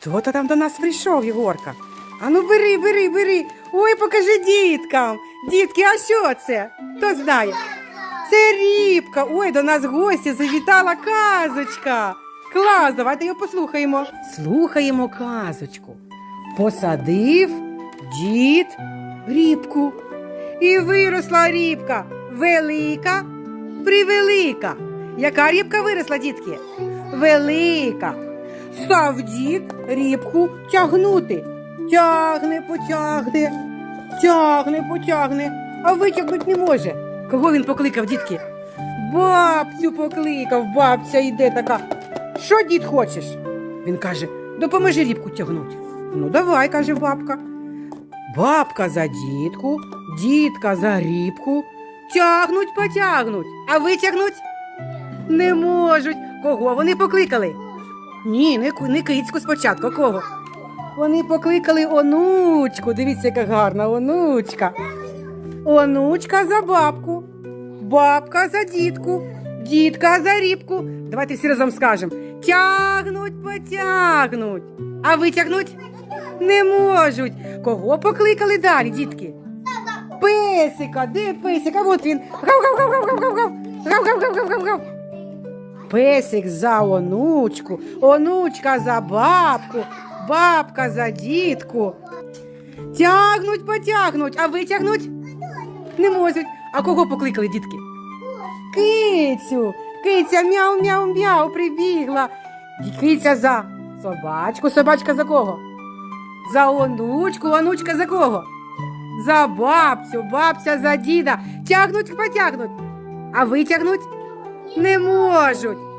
Хто то там до нас прийшов, Єгорка? Ану бери, бери, бери. Ой, покажи діткам. Дітки, а що це? Хто знає? Це рібка. Ой, до нас гості завітала казочка. Клас, давайте його послухаємо. Слухаємо казочку. Посадив дід рібку. І виросла рібка велика, превелика. Яка рібка виросла, дітки? Велика. Став дід рібку тягнути. Тягне, потягне, тягне, потягне, а витягнуть не може. Кого він покликав, дітки? Бабцю покликав, бабця йде така. Що дід хочеш? Він каже, допоможи рібку тягнути. Ну, давай, каже бабка. Бабка за дітку, дітка за рібку. Тягнуть, потягнуть, а витягнуть не можуть. Кого вони покликали? Ні, не, не кицьку спочатку. Кого? Вони покликали онучку. Дивіться, яка гарна онучка. Онучка за бабку, бабка за дітку, дітка за рібку. Давайте всі разом скажемо. Тягнуть, потягнуть. А витягнуть не можуть. Кого покликали далі, дітки? Песика, де песика? От він. Гав-гав-гав-гав-гав-гав. Песик за онучку, онучка за бабку, бабка за дітку. Тягнуть, потягнуть, а витягнуть не можуть. А кого покликали дітки? Кицю, киця мяу-мяу-мяу прибігла. Киця за собачку, собачка за кого? За онучку, онучка за кого? За бабцю, бабця за діда. Тягнуть, потягнуть. А витягнуть не можуть.